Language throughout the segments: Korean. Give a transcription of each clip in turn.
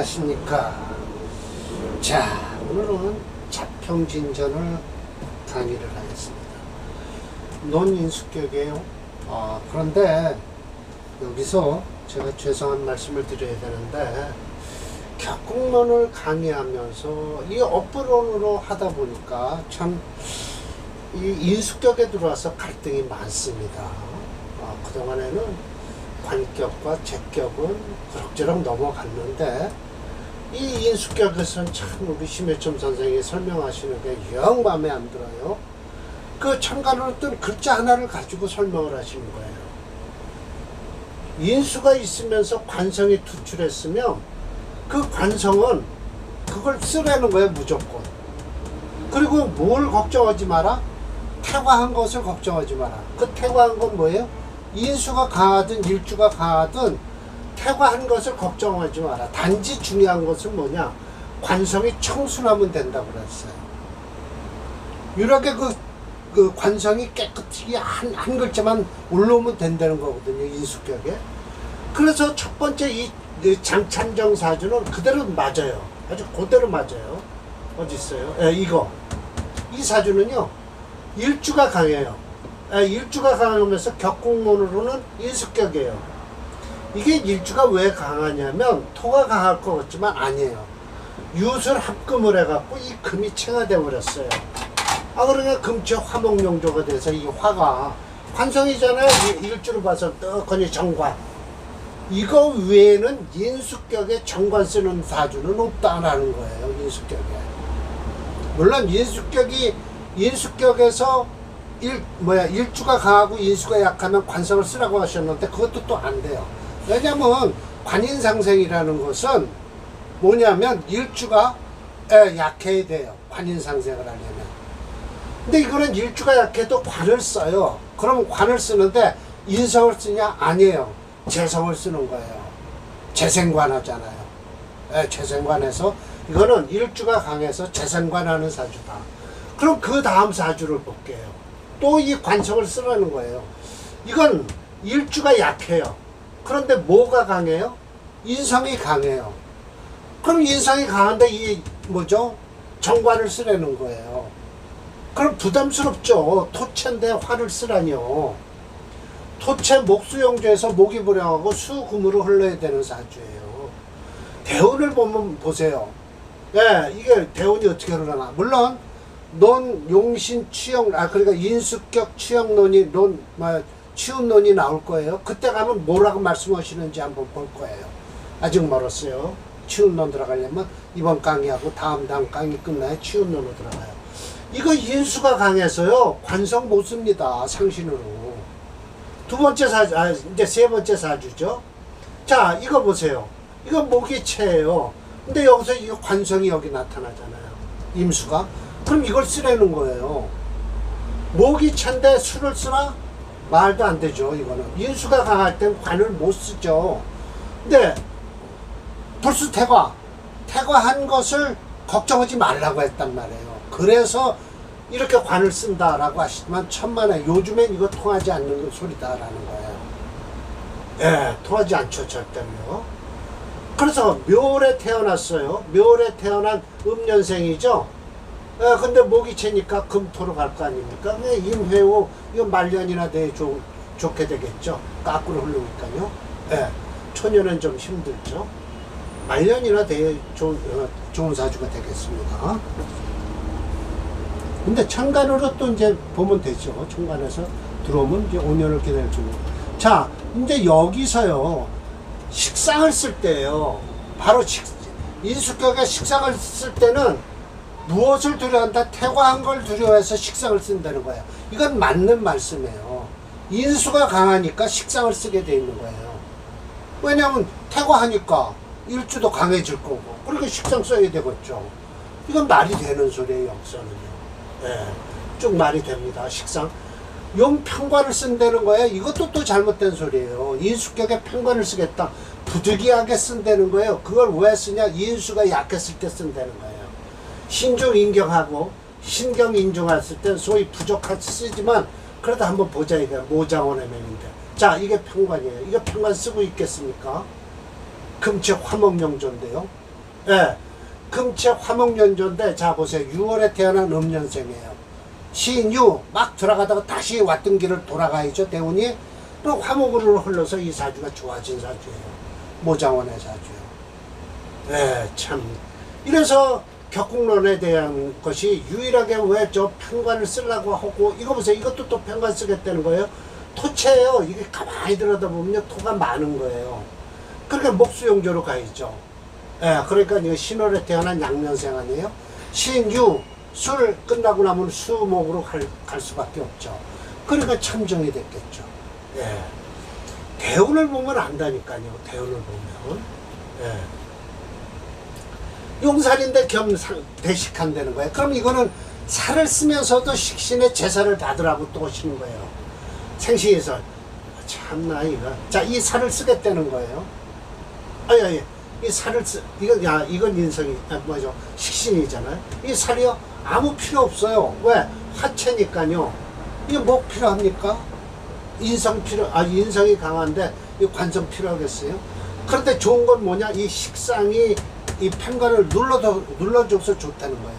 안녕하십니까. 자, 오늘은 자평진전을 강의를 하겠습니다. 논인수격이에요. 아, 그런데 여기서 제가 죄송한 말씀을 드려야 되는데, 격국론을 강의하면서 이 업부론으로 하다 보니까 참 이 인수격에 들어와서 갈등이 많습니다. 아, 그동안에는 관격과 제격은 그럭저럭 넘어갔는데 이 인수격에서는 참 우리 심해점 선생이 설명하시는 게 영 마음에 안 들어요. 그 참관으로 어떤 글자 하나를 가지고 설명을 하시는 거예요. 인수가 있으면서 관성이 투출했으면 그 관성은 그걸 쓰라는 거예요 무조건. 그리고 뭘 걱정하지 마라? 태과한 것을 걱정하지 마라. 그 태과한 건 뭐예요? 인수가 강하든 일주가 강하든 태과한 것을 걱정하지 마라. 단지 중요한 것은 뭐냐? 관성이 청순하면 된다고 그랬어요. 이렇게 그, 그 관성이 깨끗이 한, 한 글자만 올라오면 된다는 거거든요. 인수격에. 그래서 첫 번째 이, 이 장찬정 사주는 그대로 맞아요. 아주 그대로 맞아요. 어디 있어요? 예, 이거. 이 사주는요. 일주가 강해요. 예, 일주가 강하면서 격국론으로는 인수격이에요. 이게 일주가 왜 강하냐면 토가 강할 것 같지만 아니에요. 유술 합금을 해갖고 이 금이 체가돼 버렸어요. 아 그러니까 금치 화목명조가 돼서 이 화가 관성이잖아요. 이- 일주를 봐서 떡하니 정관. 이거 외에는 인수격에 정관 쓰는 사주는 없다라는 거예요. 인수격에. 물론 인수격이 인수격에서 일 뭐야 일주가 강하고 인수가 약하면 관성을 쓰라고 하셨는데 그것도 또 안 돼요. 왜냐면 관인상생이라는 것은 뭐냐면 일주가 에, 약해야 돼요. 관인상생을 하려면. 근데 이거는 일주가 약해도 관을 써요. 그럼 관을 쓰는데 인성을 쓰냐? 아니에요. 재성을 쓰는 거예요. 재생관 하잖아요. 예, 재생관에서 이거는 일주가 강해서 재생관하는 사주다. 그럼 그 다음 사주를 볼게요. 또 이 관성을 쓰라는 거예요. 이건 일주가 약해요. 그런데 뭐가 강해요? 인성이 강해요. 그럼 인성이 강한데 이 뭐죠? 정관을 쓰라는 거예요. 그럼 부담스럽죠. 토체인데 화를 쓰라니요. 토체 목수용조에서 목이 불량하고 수금으로 흘러야 되는 사주예요. 대운을 보면 보세요. 예, 이게 대운이 어떻게 흘러나? 물론 논 용신 취형 아 그러니까 인수격 취형론이 논 뭐, 치운론이 나올 거예요. 그때 가면 뭐라고 말씀하시는지 한번 볼 거예요. 아직 멀었어요. 치운론 들어가려면 이번 강의하고 다음 다음 강의 끝나야 치운론으로 들어가요. 이거 인수가 강해서요 관성 못 씁니다 상신으로. 두 번째 사주, 아, 이제 세 번째 사주죠. 자, 이거 보세요. 이거 모기체예요. 근데 여기서 이 관성이 여기 나타나잖아요. 임수가. 그럼 이걸 쓰라는 거예요. 모기체인데 수를 쓰라? 말도 안 되죠, 이거는. 인수가 강할 땐 관을 못 쓰죠. 근데, 불수 태과. 태과한 것을 걱정하지 말라고 했단 말이에요. 그래서 이렇게 관을 쓴다라고 하시지만 천만에 요즘엔 이거 통하지 않는 소리다라는 거예요. 예, 통하지 않죠, 절대로요. 그래서 묘월에 태어났어요. 묘월에 태어난 음년생이죠. 예, 근데 모기채니까 금토로 갈 거 아닙니까? 네, 임회후, 이거 말년이나 돼 좋, 좋게 되겠죠. 까꾸로 흐르니까요. 예, 초년은 좀 힘들죠. 말년이나 돼 좋은, 어, 좋은 사주가 되겠습니다. 근데 천간으로 또 이제 보면 되죠. 천간에서 들어오면 이제 5년을 기다려주고. 자, 이제 여기서요. 식상을 쓸 때요. 바로 식, 인수격에 식상을 쓸 때는 무엇을 두려워한다? 태과한 걸 두려워해서 식상을 쓴다는 거예요. 이건 맞는 말씀이에요. 인수가 강하니까 식상을 쓰게 돼 있는 거예요. 왜냐하면 태과하니까 일주도 강해질 거고, 그러니까 식상 써야 되겠죠. 이건 말이 되는 소리예요, 역사는요. 예, 쭉 말이 됩니다. 식상. 용 평관을 쓴다는 거예요. 이것도 또 잘못된 소리예요. 인수격에 평관을 쓰겠다. 부득이하게 쓴다는 거예요. 그걸 왜 쓰냐? 인수가 약했을 때 쓴다는 거예요. 신중 인경하고 신경 인중했을 때 소위 부족하지 쓰지만 그래도 한번 보자 이게 모장원의 명인데. 자, 이게 평관이에요. 이거 평관 쓰고 있겠습니까? 금치 화목명조인데요. 예. 금체 화목연조인데 자 보세요. 6월에 태어난 음년생이에요. 신유 막 들어가다가 다시 왔던 길을 돌아가야죠. 대운이 또 화목으로 흘러서 이 사주가 좋아진 사주예요. 모장원의 사주요. 예, 참. 이래서 격국론에 대한 것이 유일하게 왜 저 편관을 쓰려고 하고 이거 보세요. 이것도 또 편관 쓰겠다는 거예요. 토체예요. 이게 가만히 들여다보면 토가 많은 거예요. 그러니까 목수용조로 가야죠. 예, 그러니까 이거 신월에 태어난 양년생 아니에요? 신유, 술 끝나고 나면 수목으로 갈, 갈 수밖에 없죠. 그러니까 참정이 됐겠죠. 예. 대운을 보면 안다니까요. 대운을 보면. 예. 용살인데 겸 상- 대식한다는 거예요. 그럼 이거는 살을 쓰면서도 식신의 제사를 받으라고 또 오시는 거예요. 생시에서 참나 이거. 자, 이 살을 쓰겠다는 거예요. 아니 아니. 이 살을 쓰 이건 야 이건 인성이 아, 뭐죠 식신이잖아요. 이 살이요 아무 필요 없어요. 왜 화체니까요. 이게 뭐 필요합니까? 인성 필요 아 인성이 강한데 이 관성 필요하겠어요? 그런데 좋은 건 뭐냐 이 식상이 이 편관을 눌러도 눌러줘서 좋다는 거예요.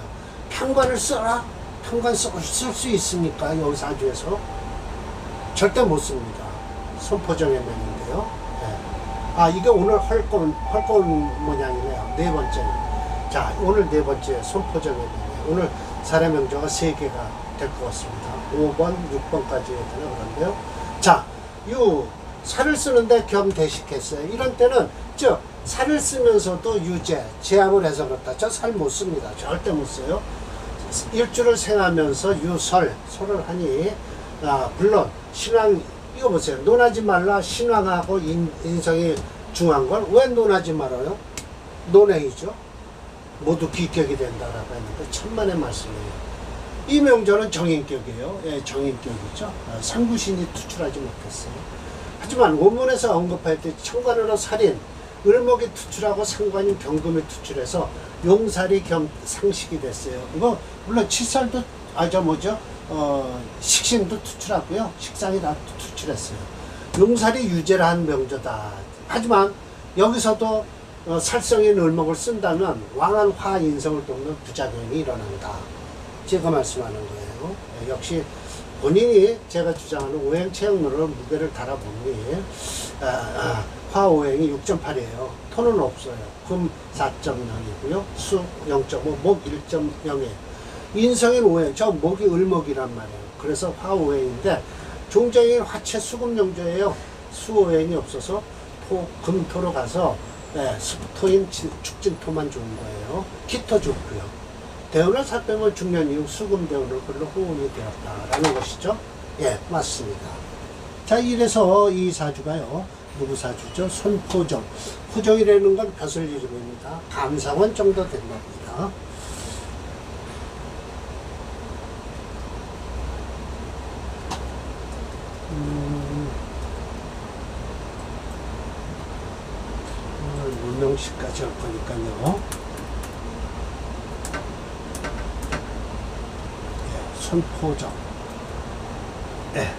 편관을 써라 편관 쓸 수 있습니까 여기 사주에서 절대 못 씁니다. 손포정의 면인데요. 아 이게 오늘 헐건 헐건 모양이네요. 네 번째. 자 오늘 네 번째 손포정의 면이에요. 오늘 사례 명조가 세 개가 될 것 같습니다. 5번, 6번까지 해야 되나 그런데요. 자, 유 살을 쓰는데 겸 대식했어요. 이런 때는 저 살을 쓰면서도 유제 제압을 해서 그렇다. 저 살 못 씁니다. 절대 못 써요. 일주를 생하면서 유설 설을 하니 아 물론 신앙 이거 보세요. 논하지 말라 신앙하고 인, 인성이 중요한 걸 왜 논하지 말아요? 논행이죠. 모두 기격이 된다라고 했는데 천만의 말씀이에요. 이 명절은 정인격이에요. 예, 정인격이죠. 어, 상구신이 투출하지 못했어요. 하지만 원문에서 언급할 때 청관으로 살인, 을목이 투출하고 상관인 병금이 투출해서 용살이 겸 상식이 됐어요. 이거 물론 칠살도 아저 뭐죠? 어, 식신도 투출하고요. 식상이 다 투출했어요. 용살이 유죄를 한 명조다. 하지만 여기서도 어, 살성인 을목을 쓴다면 왕한 화 인성을 돕는 부작용이 일어난다. 제가 말씀하는 거예요. 예, 역시 본인이 제가 주장하는 오행 체형론을 무게를 달아보니 아, 아, 화오행이 6.8이에요. 토는 없어요. 금 4.0이고요. 수 0.5, 목 1.0이에요. 인성인 오행, 저 목이 을목이란 말이에요. 그래서 화오행인데 종정인 화체 수금용조예요. 수오행이 없어서 토, 금토로 가서 예, 수토인 진- 축진토만 좋은 거예요. 기토 좋고요. 대운을 살펴보면 중년 이후 수금 대운을 별로 호응이 되었다라는 것이죠. 예, 맞습니다. 자, 이래서 이 사주가요. 누구 사주죠? 손포정. 포정이라는 건 벼슬 이름입니다. 감상원 정도 된 겁니다. 음, 오늘 문명식까지 할 거니까요. 예, 손포정. 예.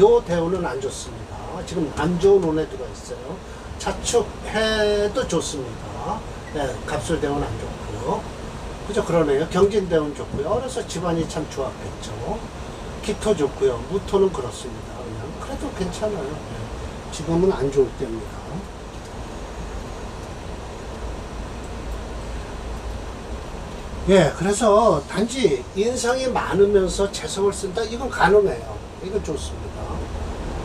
요 대우는 안 좋습니다. 지금 안 좋은 들어 있어요. 자축해도 좋습니다. 예, 갑술 대우는 안 좋고요. 그죠? 그러네요. 경진 대우는 좋고요. 어려서 집안이 참 좋았겠죠. 기토 좋고요. 무토는 그렇습니다. 그냥 그래도 괜찮아요. 예. 지금은 안 좋을 때입니다. 예, 그래서 단지 인상이 많으면서 재성을 쓴다? 이건 가능해요. 이건 좋습니다.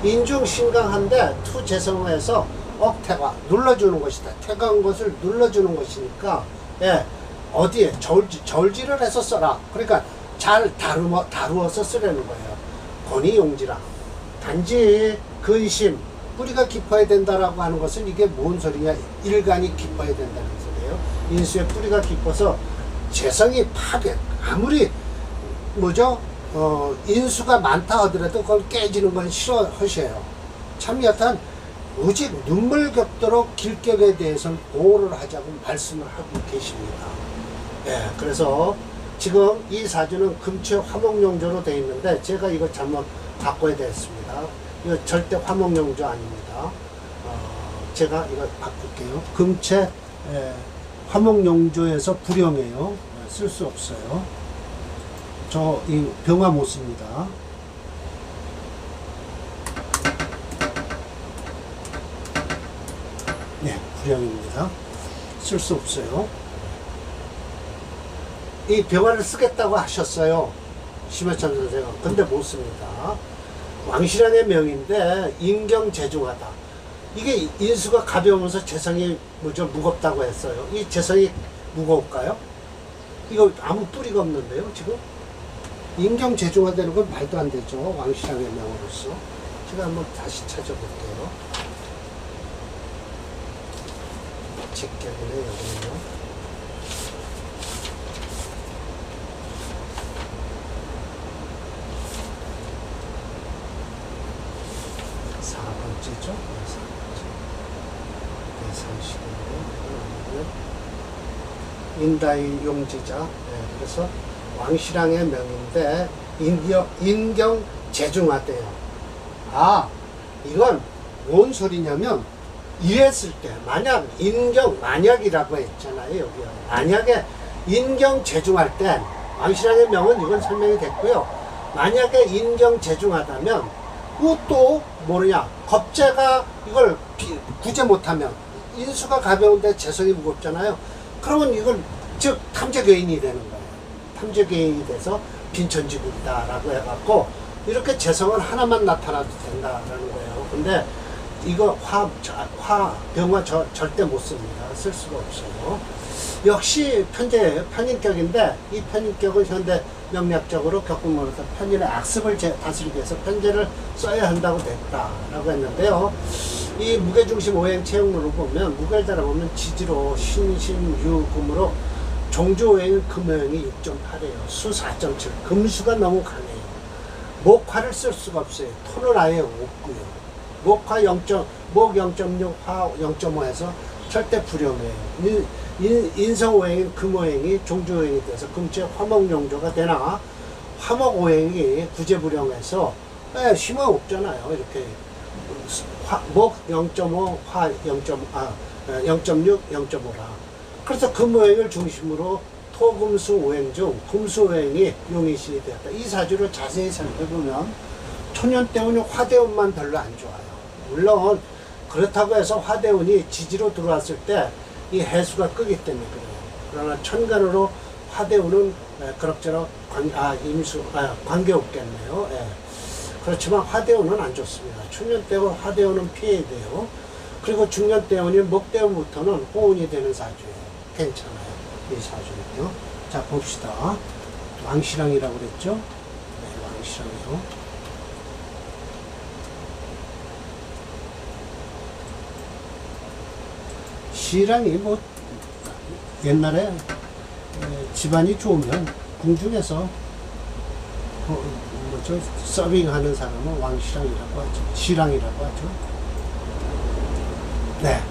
인중 신강한데 투 재성에서 억태가 눌러주는 것이다. 태가한 것을 눌러주는 것이니까, 예, 어디에 절지, 절지를 해서 써라. 그러니까 잘 다루어, 다루어서 쓰려는 거예요. 권위용지라. 단지 근심, 뿌리가 깊어야 된다라고 하는 것은 이게 뭔 소리냐? 일간이 깊어야 된다는 소리예요. 인수의 뿌리가 깊어서 재성이 파괴, 아무리 뭐죠? 어, 인수가 많다 하더라도 그걸 깨지는 건 싫어하셔요. 참 여튼 오직 눈물 겹도록 길격에 대해서는 보호를 하자고 말씀을 하고 계십니다. 예, 그래서 지금 이 사주는 금체 화목용조로 되어 있는데 제가 이거 잘못 바꿔야 되겠습니다. 이거 절대 화목용조 아닙니다. 어, 제가 이거 바꿀게요. 금체 예, 화목용조에서 불용해요. 쓸 수 없어요. 저 이 병화 못 씁니다. 네, 불용입니다. 쓸 수 없어요. 이 병화를 쓰겠다고 하셨어요. 심해찬 선생은. 근데 못 씁니다. 왕실왕의 명인데 인경재중하다. 이게 인수가 가벼우면서 재성이 뭐죠 무겁다고 했어요. 이 재성이 무거울까요? 이거 아무 뿌리가 없는데요, 지금? 인경재중화되는 건 말도 안 되죠. 왕실왕의 명으로서. 제가 한번 다시 찾아볼게요. 직계문에 여기는요. 사 번째죠? 네, 사 번째. 대상식으로 인다이 용지자. 네, 그래서 왕실왕의 명인데 인경, 인경 재중화돼요. 아, 이건 뭔 소리냐면 이랬을 때 만약 인경 만약이라고 했잖아요 여기요. 만약에 인경 재중할 때 왕실왕의 명은 이건 설명이 됐고요. 만약에 인경 재중하다면 그것도 모르냐 겁재가 이걸 비- 구제 못하면 인수가 가벼운데 재성이 무겁잖아요. 그러면 이걸 즉 탐재괴인이 되는 거예요. 탐재괴인이 돼서 빈천지국이다라고 해갖고 이렇게 재성은 하나만 나타나도 된다라는 거예요. 근데 이거 화, 저- 화, 병화 저, 절대 못 씁니다. 쓸 수가 없어요. 역시 편제예요. 편인격인데 이 편인격은 현대 명략적으로 겪음으로써 편인의 악습을 제- 다스리기 위해서 편제를 써야 한다고 됐다라고 했는데요. 이 무게중심 오행 체형론을 보면 무게를 달아보면 지지로 신신유금으로 종조오행은 금오행이 6.8이에요. 수 4.7. 금수가 너무 강해요. 목화를 쓸 수가 없어요. 톤은 아예 없고요. 목화 0. 목 0.6, 화 0.5에서 절대 불용해요. 인성오행인 금오행이 종조오행이 돼서 금체 화목용조가 되나 화목오행이 구제불용해서 예, 힘이 없잖아요. 이렇게 화, 목 0.5, 화 0.5, 아, 0.6, 0.5라. 그래서 금오행을 중심으로 토금수 오행 중 금수오행이 용의신이 되었다. 이 사주를 자세히 살펴보면 천연대운이 화대운만 별로 안 좋아요. 물론 그렇다고 해서 화대운이 지지로 들어왔을 때 이 해수가 끄기 때문에 그래요. 그러나 천간으로 화대운은 에, 그럭저럭 관, 아, 임수, 아, 관계 없겠네요. 예. 그렇지만 화대운은 안 좋습니다.春년대운 화대운은 피해야 돼요. 그리고 중년 대운이 목대운부터는 호운이 되는 사주예요. 괜찮아요. 이 사주는요. 자, 봅시다. 왕신왕이라고 그랬죠? 네, 왕신왕이요. 시랑이 뭐 옛날에 에, 집안이 좋으면 궁중에서 어, 뭐죠 서빙하는 사람은 왕시랑이라고 하죠 시랑이라고 하죠 네,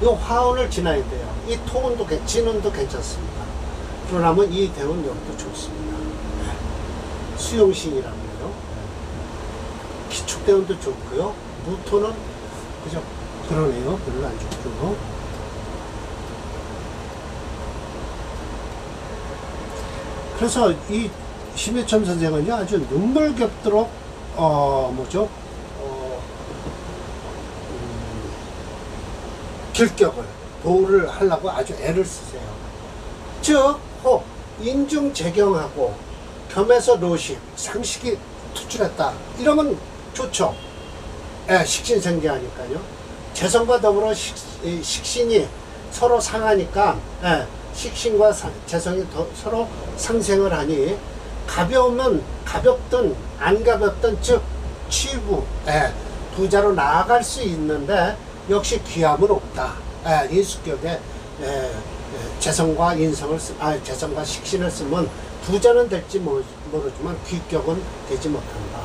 이 화운을 지나야 돼요 이 괜- 진운도 괜찮습니다. 그러나면 이 여기도 좋습니다. 네. 수용신이라고요. 네. 기축대운도 좋고요. 무토는 그죠 그러네요. 별로 안 좋고요 그래서 이 심해천 선생은요 아주 눈물겹도록 어 뭐죠? 어, 음, 결격을 도를 하려고 아주 애를 쓰세요. 즉, 호 인중 재경하고 겸해서 노식 상식이 투출했다. 이러면 좋죠. 예, 식신생계하니까요. 재성과 더불어 식, 이 식신이 서로 상하니까 예, 식신과 사- 재성이 더, 서로 상생을 하니 가벼우면 가볍든 안 가볍든 즉 치부 예, 부자로 나아갈 수 있는데 역시 귀함은 없다. 예, 인수격에 예, 예, 재성과 인성을 쓰, 아, 재성과 식신을 쓰면 부자는 될지 모르- 모르지만 귀격은 되지 못한다.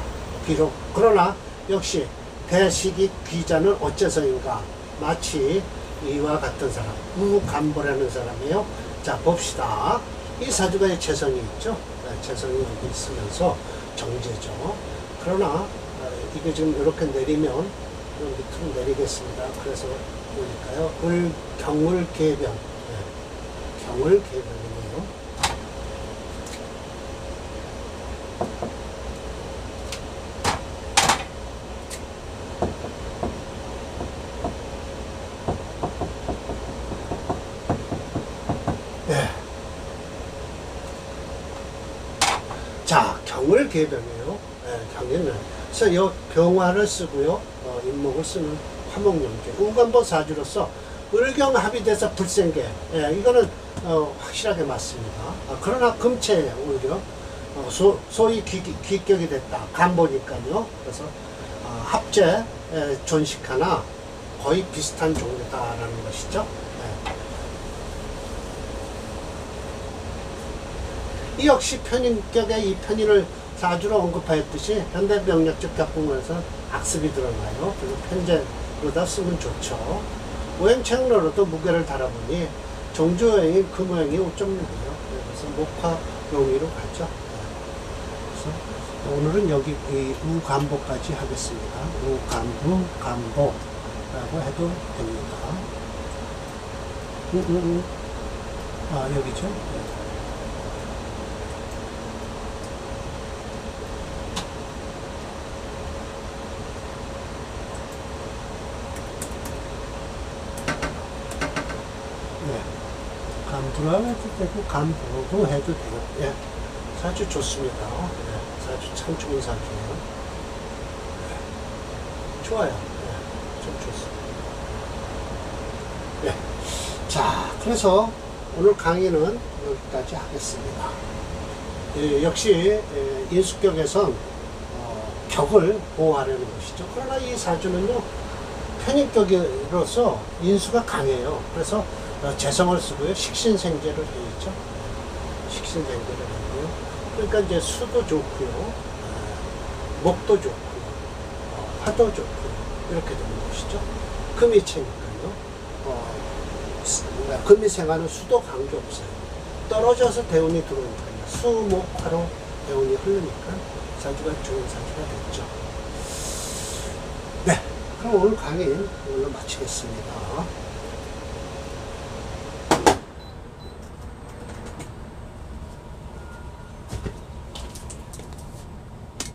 비록 그러나 역시 대식이 귀자는 어째서인가 마치 이와 같은 사람 우간보라는 사람이에요. 자 봅시다. 이 사주가 재성이 있죠. 네, 재성이 여기 있으면서 정제죠. 그러나 어, 이게 지금 이렇게 내리면 좀 밑으로 내리겠습니다. 그래서 보니까요. 을 경을 개변 네. 경을 개변이네요. 예. 자, 경을 개병이에요. 예, 경에는. 그래서 이 병화를 쓰고요. 어, 인목을 쓰는 화목용제. 우간보 사주로서 을경 합의돼서 불생계. 예, 이거는 어, 확실하게 맞습니다. 아, 그러나 금체예요, 오히려. 어, 소, 소위 귀, 귀격이 됐다. 간보니까요. 그래서 어, 합재, 예, 존식하나 거의 비슷한 종류다라는 것이죠. 예. 이 역시 편인격의 이 편인을 사주로 언급하였듯이 현대 명략적 작품에서 악습이 드러나요. 그래서 편제 로다 쓰면 좋죠. 오행책로로도 무게를 달아보니 정조여행이 금호행이 5.6이에요. 그래서 목화용의로 가죠. 그래서 오늘은 여기 이 우간보까지 하겠습니다. 우간보, 간보라고 해도 됩니다. 음, 음, 음. 아, 여기죠. 네. 네. 간부라 해도 되고 간부로 해도 돼요. 예. 사주 좋습니다. 예. 사주 참 좋은 사주예요. 예. 좋아요. 예. 좀 좋습니다. 예. 자, 그래서 오늘 강의는 여기까지 하겠습니다. 예, 역시 예, 인수격에선 어, 격을 보호하려는 것이죠. 그러나 이 사주는요 편입격으로서 인수가 강해요. 그래서 어, 재성을 쓰고요. 식신생제를 해있죠. 식신생제를 하고요. 그러니까 이제 수도 좋고요. 어, 목도 좋고요. 어, 화도 좋고요. 이렇게 되는 것이죠. 금이체니까요. 어, 수- 그러니까 금이 생하는 수도 관계 없어요. 떨어져서 대운이 들어오니까요. 수 목 화로 대운이 흐르니까 사주가 좋은 사주가 됐죠. 네. 그럼 오늘 강의 이걸로 마치겠습니다.